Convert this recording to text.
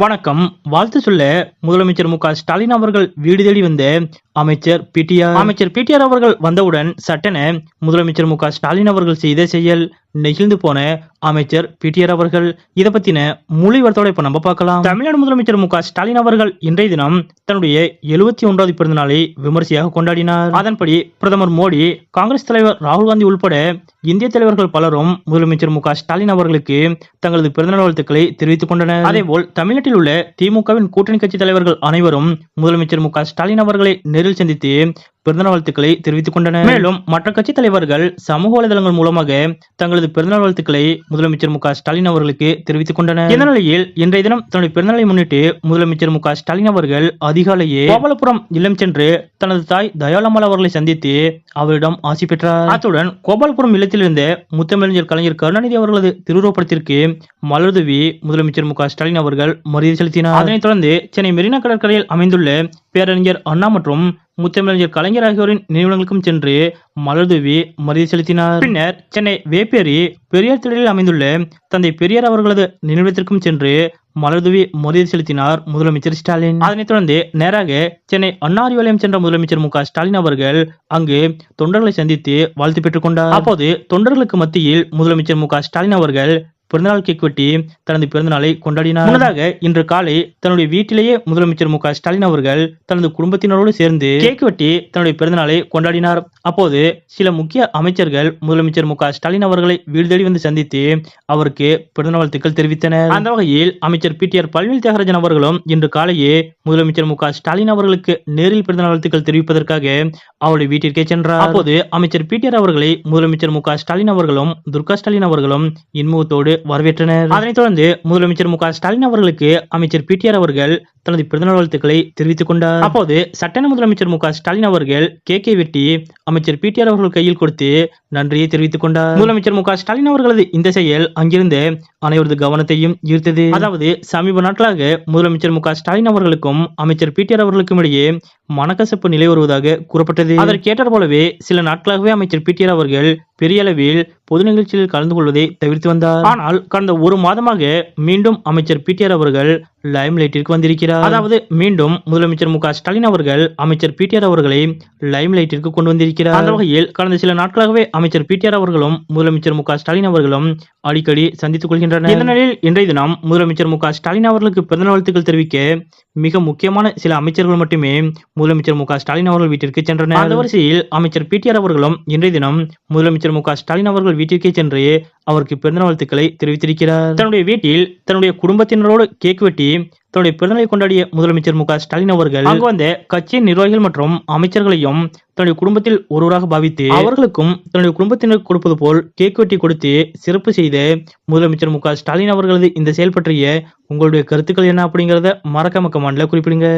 வணக்கம். வாழ்த்து சொல்ல முதலமைச்சர் மு ஸ்டாலின் அவர்கள் வீடு தேடி வந்த அமைச்சர் பிடிஆர் அமைச்சர் பிடிஆர் அவர்கள் வந்தவுடன் சட்டென முதலமைச்சர் மு ஸ்டாலின் அவர்கள் செய்த செயல் நெகிழ்ந்து போன அமைச்சர் பிடிஆர் அவர்கள். இதை பத்தின முழு இப்ப நம்ம பார்க்கலாம். தமிழ்நாடு முதலமைச்சர் மு ஸ்டாலின் அவர்கள் இன்றைய தினம் தன்னுடைய எழுபத்தி ஒன்றாவது பிறந்த நாளை விமர்சையாக கொண்டாடினார். அதன்படி பிரதமர் மோடி காங்கிரஸ் தலைவர் ராகுல் காந்தி உள்பட இந்திய தலைவர்கள் பலரும் முதலமைச்சர் மு ஸ்டாலின் அவர்களுக்கு தங்களது பிறந்தநாள் வாழ்த்துக்களை தெரிவித்துக் கொண்டனர். அதேபோல் தமிழ்நாட்டில் உள்ள திமுகவின் கூட்டணி கட்சி தலைவர்கள் அனைவரும் முதலமைச்சர் மு ஸ்டாலின் அவர்களை நேரில் சந்தித்து பிறந்தநாள் வாழ்த்துக்களை தெரிவித்துக் கொண்டனர். மேலும் மற்ற கட்சி தலைவர்கள் சமூக வலைதளங்கள் மூலமாக தங்களது பிறந்தநாள் வாழ்த்துக்களை முதலமைச்சர் மு ஸ்டாலின் அவர்களுக்கு தெரிவித்துக் கொண்டனர். இந்த நிலையில் இன்றைய தினம் தன்னுடைய பிறந்தநாளை முன்னிட்டு முதலமைச்சர் மு ஸ்டாலின் அவர்கள் அதிகாலையே கோபாலபுரம் இல்லம் சென்று தனது தாய் தயாளம்மாள் அவர்களை சந்தித்து அவரிடம் ஆசி பெற்றார். அத்துடன் கோபாலபுரம் இல்லத்தில் இருந்த முத்தமிழஞ்சர் கலைஞர் கருணாநிதி அவர்களது திருவுருவப்படத்திற்கு மலர்தூவி முதலமைச்சர் மு ஸ்டாலின் அவர்கள் மரியாதை செலுத்தினார். அதனைத் தொடர்ந்து சென்னை மெரினா கடற்கரையில் அமைந்துள்ள பேரறிஞர் அண்ணா மற்றும் முத்தமிழஞ்சர் கலைஞர் ஆகியோரின் நினைவிடங்களுக்கும் சென்று மலர்தூவி மரியாதை செலுத்தினார். பின்னர் சென்னை வேப்பேரி பெரியார் திடலில் அமைந்துள்ள தந்தை பெரியார் அவர்களது நினைவிடத்திற்கும் சென்று மலர்தூவி மரியாதை செலுத்தினார் முதலமைச்சர் ஸ்டாலின். அதனைத் தொடர்ந்து நேராக சென்னை அண்ணா அறிவாலயம் சென்ற முதலமைச்சர் மு ஸ்டாலின் அவர்கள் அங்கு தொண்டர்களை சந்தித்து வாழ்த்து பெற்றுக் கொண்டார். அப்போது தொண்டர்களுக்கு மத்தியில் முதலமைச்சர் மு ஸ்டாலின் அவர்கள் பிறந்தநாள் கேக் வெட்டி தனது பிறந்தநாளை கொண்டாடினார். முன்னதாக இன்று காலை தன்னுடைய வீட்டிலேயே முதலமைச்சர் மு ஸ்டாலின் அவர்கள் தனது குடும்பத்தினரோடு சேர்ந்து கேக் வெட்டி தன்னுடைய பிறந்தநாளை கொண்டாடினார். அப்போது சில முக்கிய அமைச்சர்கள் முதலமைச்சர் மு ஸ்டாலின் அவர்களை வீடு தேடி வந்து சந்தித்து அவருக்கு பிறந்தநாள் வாழ்த்துக்கள் தெரிவித்தனர். அந்த வகையில் அமைச்சர் பி டி ஆர் பழனிவேல் தியாகராஜன் அவர்களும் இன்று காலையே முதலமைச்சர் மு ஸ்டாலின் அவர்களுக்கு நேரில் பிறந்த வாழ்த்துக்கள் தெரிவிப்பதற்காக அவருடைய வீட்டிற்கே சென்றார். அப்போது அமைச்சர் பி டி ஆர் அவர்களை முதலமைச்சர் மு ஸ்டாலின் அவர்களும் துர்கா ஸ்டாலின் அவர்களும் இன்முகத்தோடு வரவேற்றனர். அதனைத் தொடர்ந்து முதலமைச்சர் மு ஸ்டாலின் அவர்களுக்கு அமைச்சர் பி அவர்கள் தனது பிறந்தநாள் வாழ்த்துக்களை தெரிவித்துக் கொண்டார். அப்போது சட்டென முதலமைச்சர் மு ஸ்டாலின் அவர்கள் கேக்கை வெட்டி அமைச்சர் பி அவர்கள் கையில் கொடுத்து நன்றியை தெரிவித்துக் கொண்டார். முதலமைச்சர் மு ஸ்டாலின் அவர்களது இந்த செயல் அங்கிருந்து அனைவரது கவனத்தையும் ஈர்த்தது. அதாவது சமீப நாட்களாக முதலமைச்சர் மு ஸ்டாலின் அவர்களுக்கும் அமைச்சர் பி அவர்களுக்கும் இடையே மனக்கசப்பு நிலை வருவதாக கூறப்பட்டது. அதற்கேற்றார் போலவே சில நாட்களாகவே அமைச்சர் பி அவர்கள் பெரிய அளவில் பொது நிகழ்ச்சியில் கலந்து கொள்வதை தவிர்த்து வந்தார். ஆனால் கடந்த ஒரு மாதமாக மீண்டும் அமைச்சர் பி அவர்கள் லைம் லைட்டிற்கு வந்திருக்கிறார். அதாவது மீண்டும் முதலமைச்சர் மு ஸ்டாலின் அவர்கள் அமைச்சர் பி டி ஆர் அவர்களை லைம் லைட்டிற்கு கொண்டு வந்திருக்கிறார். அந்த வகையில் கடந்த சில நாட்களாகவே அமைச்சர் பி டி ஆர் அவர்களும் முதலமைச்சர் மு ஸ்டாலின் அவர்களும் அடிக்கடி சந்தித்துக் கொள்கின்றனர். இந்த நிலையில் இன்றைய தினம் முதலமைச்சர் மு ஸ்டாலின் அவர்களுக்கு பிறந்தநாள் வாழ்த்துக்கள் தெரிவிக்க மிக முக்கியமான சில அமைச்சர்கள் மட்டுமே முதலமைச்சர் மு ஸ்டாலின் அவர்கள் வீட்டிற்கு சென்றனர். அந்த வரிசையில் அமைச்சர் பி டி ஆர் அவர்களும் இன்றைய தினம் முதலமைச்சர் மு ஸ்டாலின் அவர்கள் வீட்டிற்கே சென்று அவருக்கு பிறந்தநாள் வாழ்த்துக்களை தெரிவித்திருக்கிறார். தன்னுடைய வீட்டில் தன்னுடைய குடும்பத்தினரோடு கேக் வெட்டி தன்னுடைய பிறந்தநாளை கொண்டாடிய முதலமைச்சர் மு ஸ்டாலின் அவர்கள் அங்கு வந்த கட்சியின் நிர்வாகிகள் மற்றும் அமைச்சர்களையும் தன்னுடைய குடும்பத்தில் ஒருவராக பாவித்து அவர்களுக்கும் தன்னுடைய குடும்பத்தினர் கொடுப்பது போல் கேக் வெட்டி கொடுத்து சிறப்பு செய்த முதலமைச்சர் மு ஸ்டாலின் அவர்களது இந்த செயல் பற்றிய உங்களுடைய கருத்துக்கள் என்ன அப்படிங்கறத மறக்காம கமெண்ட்ல குறிப்பிடுங்க.